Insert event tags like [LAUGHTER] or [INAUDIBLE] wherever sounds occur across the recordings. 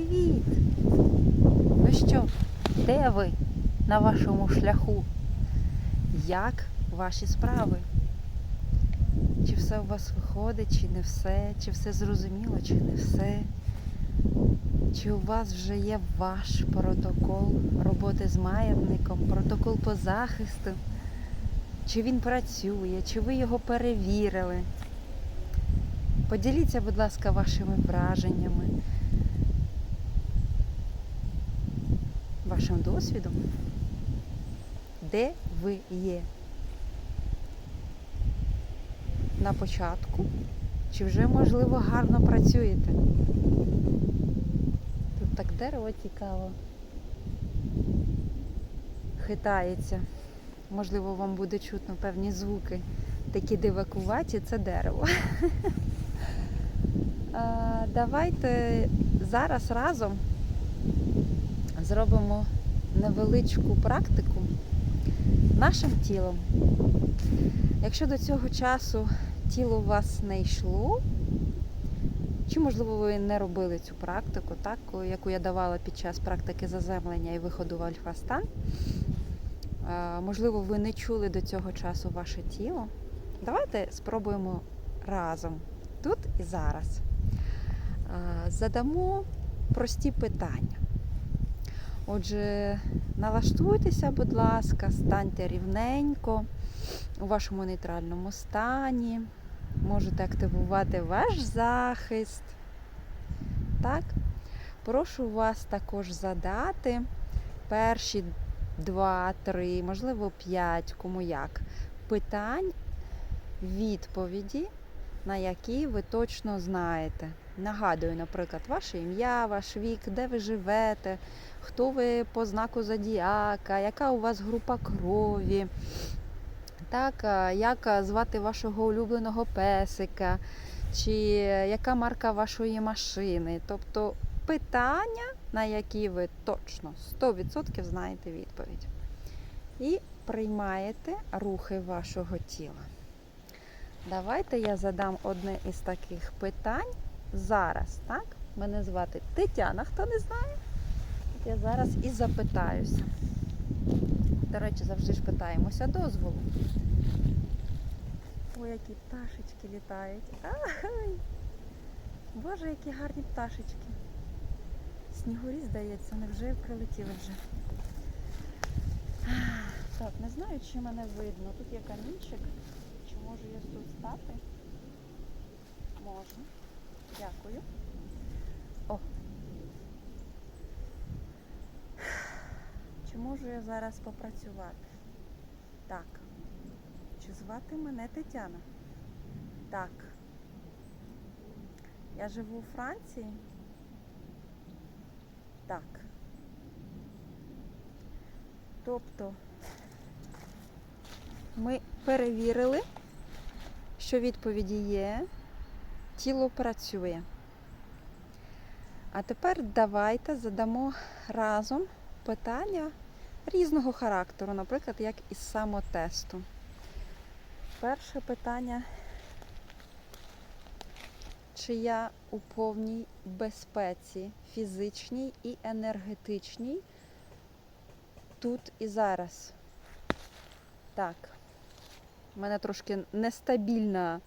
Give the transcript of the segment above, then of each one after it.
Привіт! Ну що, де ви на вашому шляху? Як ваші справи? Чи все у вас виходить, чи не все? Чи все зрозуміло, чи не все? Чи у вас вже є ваш протокол роботи з маятником, протокол по захисту? Чи він працює, чи ви його перевірили? Поділіться, будь ласка, вашими враженнями, вашим досвідом, де ви є? На початку? Чи вже, можливо, гарно працюєте? Тут так дерево цікаво. Хитається. Можливо, вам буде чутно певні звуки. Такі дивакуваті це дерево. [LAUGHS] Давайте зараз разом зробимо невеличку практику нашим тілом. Якщо до цього часу тіло у вас не йшло, чи, можливо, ви не робили цю практику, так, яку я давала під час практики заземлення і виходу в альфа-стан, можливо, ви не чули до цього часу ваше тіло. Давайте спробуємо разом, тут і зараз. Задамо прості питання. Отже, налаштуйтеся, будь ласка, станьте рівненько у вашому нейтральному стані. Можете активувати ваш захист. Так? Прошу вас також задати перші два, три, можливо, п'ять, кому як, питань, відповіді, на які ви точно знаєте. Нагадую, наприклад, ваше ім'я, ваш вік, де ви живете, хто ви по знаку зодіака, яка у вас група крові, так, як звати вашого улюбленого песика, чи яка марка вашої машини. Тобто питання, на які ви точно 100% знаєте відповідь. І приймаєте рухи вашого тіла. Давайте я задам одне із таких питань зараз. Так? Мене звати Тетяна, хто не знає. Я зараз і запитаюся. До речі, завжди ж питаємося дозволу. Ой, які пташечки літають. Ай! Боже, які гарні пташечки. Снігурі, здається, невже прилетіли вже. Так, не знаю, чи мене видно. Тут є камінчик. Чи можу я тут стати? Можна. Дякую. О. Чи можу я зараз попрацювати? Так. Чи звати мене Тетяна? Так. Я живу у Франції? Так. Тобто ми перевірили, що відповіді є, тіло працює. А тепер давайте задамо разом питання різного характеру, наприклад, як із самотесту. Перше питання, чи я у повній безпеці фізичній і енергетичній тут і зараз. Так, у мене трошки нестабільна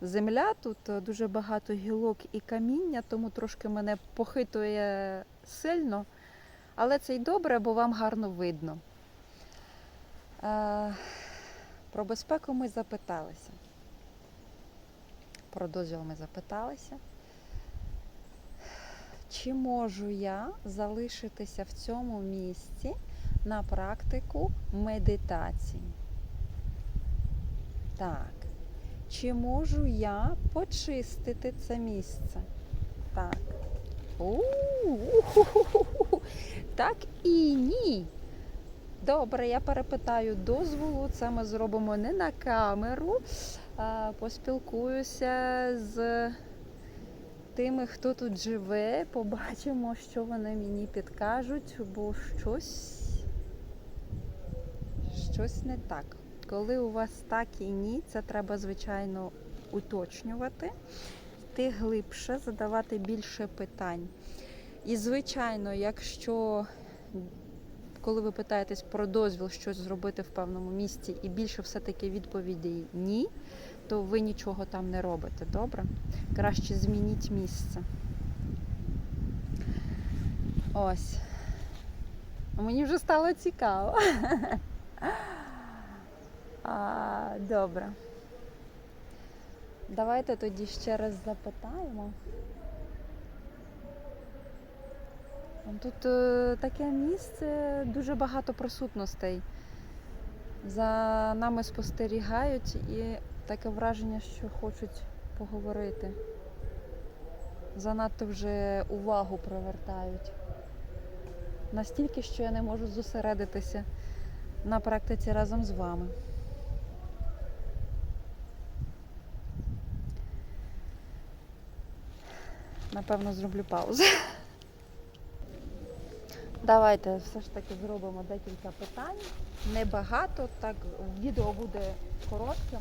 земля, тут е, дуже багато гілок і каміння, тому трошки мене похитує сильно. Але це й добре, бо вам гарно видно. Е, Про безпеку ми запиталися. Про дозвіл ми запиталися. Чи можу я залишитися в цьому місці на практику медитації? Так. Чи можу я почистити це місце? Так. У-у-у-ху-ху-ху. Так і ні. Добре, я перепитаю дозволу. Це ми зробимо не на камеру. А поспілкуюся з тими, хто тут живе. Побачимо, що вони мені підкажуть, бо щось, щось не так. Коли у вас так і ні, це треба, звичайно, уточнювати, йти глибше, задавати більше питань. І, звичайно, якщо коли ви питаєтесь про дозвіл щось зробити в певному місці, і більше все-таки відповідей ні, то ви нічого там не робите, добре? Краще змініть місце. Ось. Мені вже стало цікаво. [LAUGHS] А, добре. Давайте тоді ще раз запитаємо. Тут е, таке місце, дуже багато присутностей. За нами спостерігають і таке враження, що хочуть поговорити. Занадто вже увагу привертають. Настільки, що я не можу зосередитися на практиці разом з вами. Напевно, зроблю паузу. [LAUGHS] Давайте все ж таки зробимо декілька питань. Небагато, так відео буде коротким.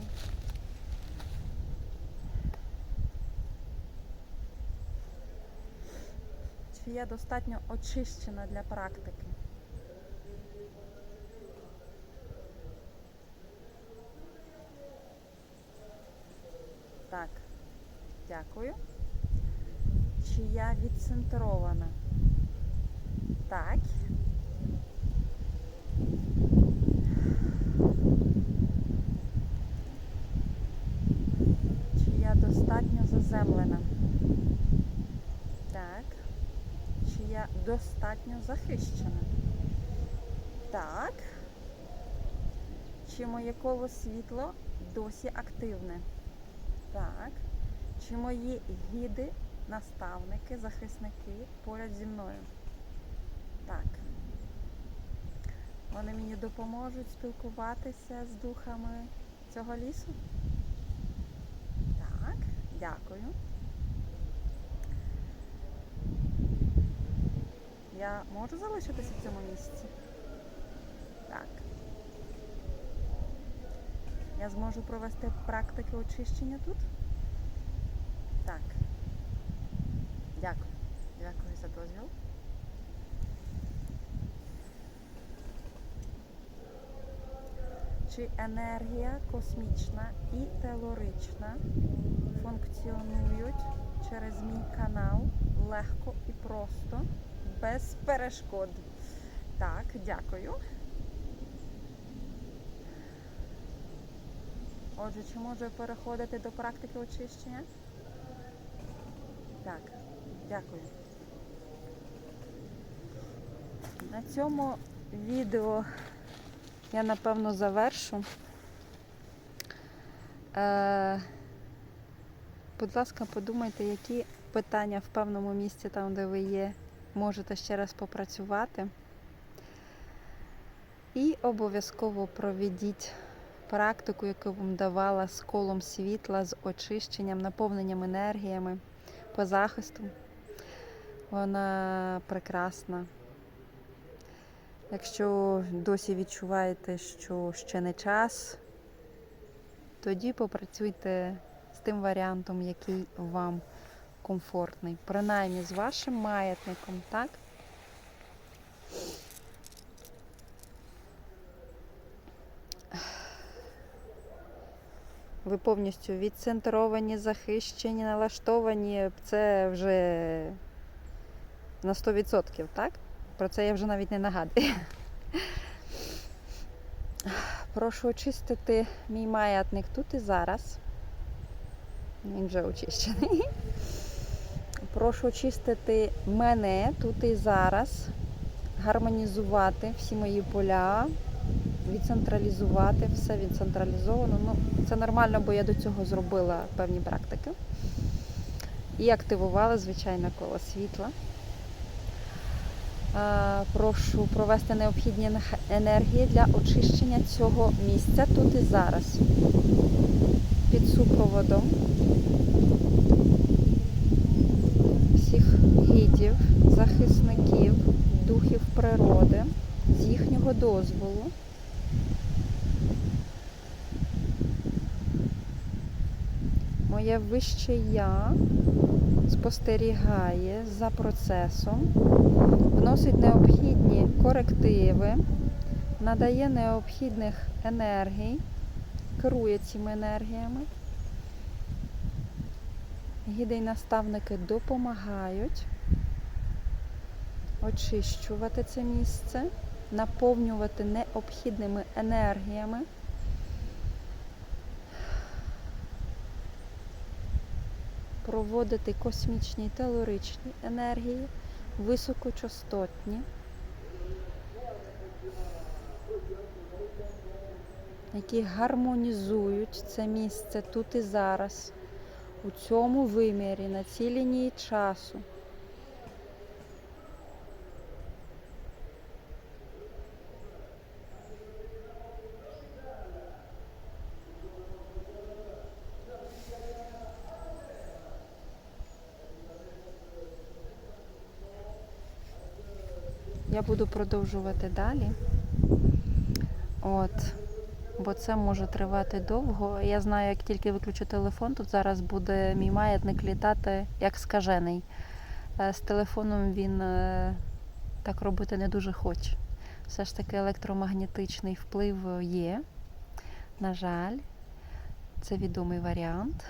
Чи я достатньо очищена для практики? Так, дякую. Чи я відцентрована? Так. Чи я достатньо заземлена? Так. Чи я достатньо захищена? Так. Чи моє коло світло досі активне? Так. Чи мої гіди, наставники, захисники поряд зі мною? Так. Вони мені допоможуть спілкуватися з духами цього лісу? Так, дякую. Я можу залишитися в цьому місці? Так. Я зможу провести практики очищення тут? Так. Дякую. Дякую за дозвіл. Чи енергія космічна і телорична функціонують через мій канал легко і просто, без перешкод? Так, дякую. Отже, чи можу переходити до практики очищення? Так, дякую. На цьому відео я напевно завершу. Е, будь ласка, подумайте, які питання в певному місці, там, де ви є, можете ще раз попрацювати. І обов'язково проведіть практику, яку вам давала з колом світла, з очищенням, наповненням енергіями по захисту. Вона прекрасна. Якщо досі відчуваєте, що ще не час, тоді попрацюйте з тим варіантом, який вам комфортний. Принаймні з вашим маятником, так? Ви повністю відцентровані, захищені, налаштовані. Це вже на 100%, так? Про це я вже навіть не нагадую. Прошу очистити мій маятник тут і зараз. Він вже очищений. Прошу очистити мене тут і зараз, гармонізувати всі мої поля, відцентралізувати, все відцентралізовано. Ну, Це нормально, бо я до цього зробила певні практики. І активувала, звичайно, коло світла. Прошу провести необхідні енергії для очищення цього місця тут і зараз. Під супроводом всіх гідів, захисників, духів природи, з їхнього дозволу. Моє вище я спостерігає за процесом, вносить необхідні корективи, надає необхідних енергій, керує цими енергіями. Гіди й наставники допомагають очищувати це місце, наповнювати необхідними енергіями. Проводити космічні телоричні енергії, високочастотні, які гармонізують це місце тут і зараз, у цьому вимірі, на цій лінії часу. Я буду продовжувати далі. От. Бо це може тривати довго. Я знаю, як тільки виключу телефон, тут зараз буде мій маятник літати як скажений. Е, З телефоном він е, так робити не дуже хоче. Все ж таки електромагнетичний вплив є. На жаль, це відомий варіант.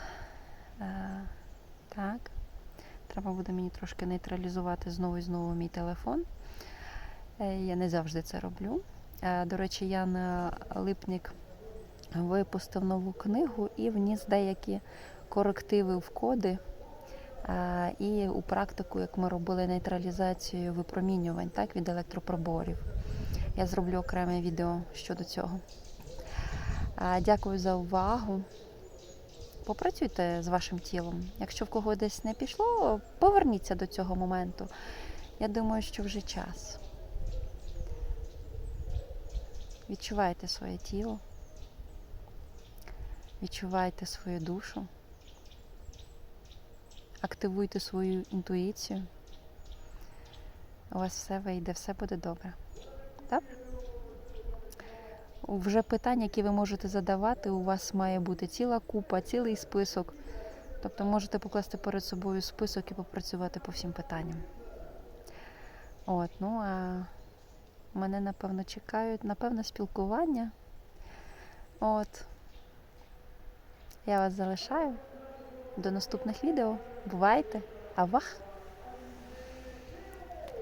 Е, Так. Треба буде мені трошки нейтралізувати знову і знову мій телефон. Е, Я не завжди це роблю. Е, До речі, Ян Липнік випустив нову книгу і вніс деякі корективи в коди е, і у практику, як ми робили нейтралізацію випромінювань так, від електропроборів. Я зроблю окреме відео щодо цього. Дякую за увагу. Попрацюйте з вашим тілом. Якщо в кого десь не пішло, поверніться до цього моменту. Я думаю, що вже час. Відчувайте своє тіло, відчувайте свою душу, активуйте свою інтуїцію. У вас все вийде, все буде добре. Добре? Вже питання, які ви можете задавати, у вас має бути ціла купа, цілий список. Тобто можете покласти перед собою список і попрацювати по всім питанням. От, ну а мене, напевно, чекають, напевно, спілкування. От. Я вас залишаю. До наступних відео. Бувайте! Авах!